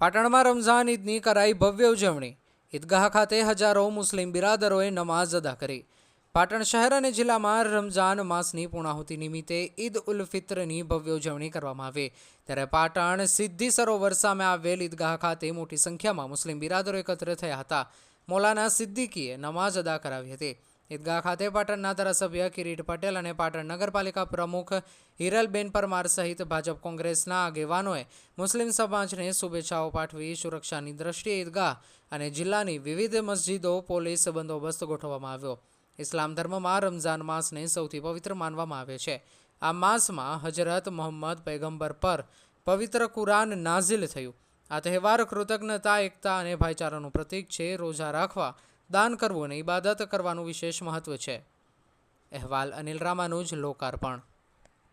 પાટણમાં રમઝાન ઈદની કરાઈ ભવ્ય ઉજવણી. ઈદગાહ ખાતે હજારો મુસ્લિમ બિરાદરોએ નમાઝ અદા કરી. પાટણ શહેર અને જિલ્લામાં રમઝાન માસની પૂર્ણાહુતિ નિમિત્તે ઈદ ઉલ ફિત્રની ભવ્ય ઉજવણી કરવામાં આવી. ત્યારે પાટણ સિદ્ધિ સરોવર સામે આવેલ ઈદગાહ ખાતે મોટી સંખ્યામાં મુસ્લિમ બિરાદરો એકત્ર થયા હતા. મોલાના સિદ્દીકીએ નમાઝ અદા કરાવી હતી. ઈદગાહ ખાતે પાટણના ધારાસભ્ય કિરીટ પટેલ અને પાટણ નગરપાલિકા પ્રમુખ હિરલબેન પરમાર સહિત ભાજપ કોંગ્રેસના આગેવાનોએ મુસ્લિમ સમાજને શુભેચ્છાઓ પાઠવી સુરક્ષાની દ્રષ્ટિએ ઈદગાહ અને જિલ્લાની વિવિધ મસ્જિદો, પોલીસ બંદોબસ્ત ગોઠવવામાં આવ્યો. ઇસ્લામ ધર્મમાં રમઝાન માસને સૌથી પવિત્ર માનવામાં આવે છે. આ માસમાં હજરત મોહમ્મદ પૈગંબર પર પવિત્ર કુરાન નાઝિલ થયું. આ તહેવાર કૃતજ્ઞતા, એકતા અને ભાઈચારાનું પ્રતીક છે. રોજા રાખવા દાન કરવું અને ઇબાદત કરવાનું વિશેષ મહત્વ છે. અહેવાલ અનિલ રામાનુજ લોકાર્પણ.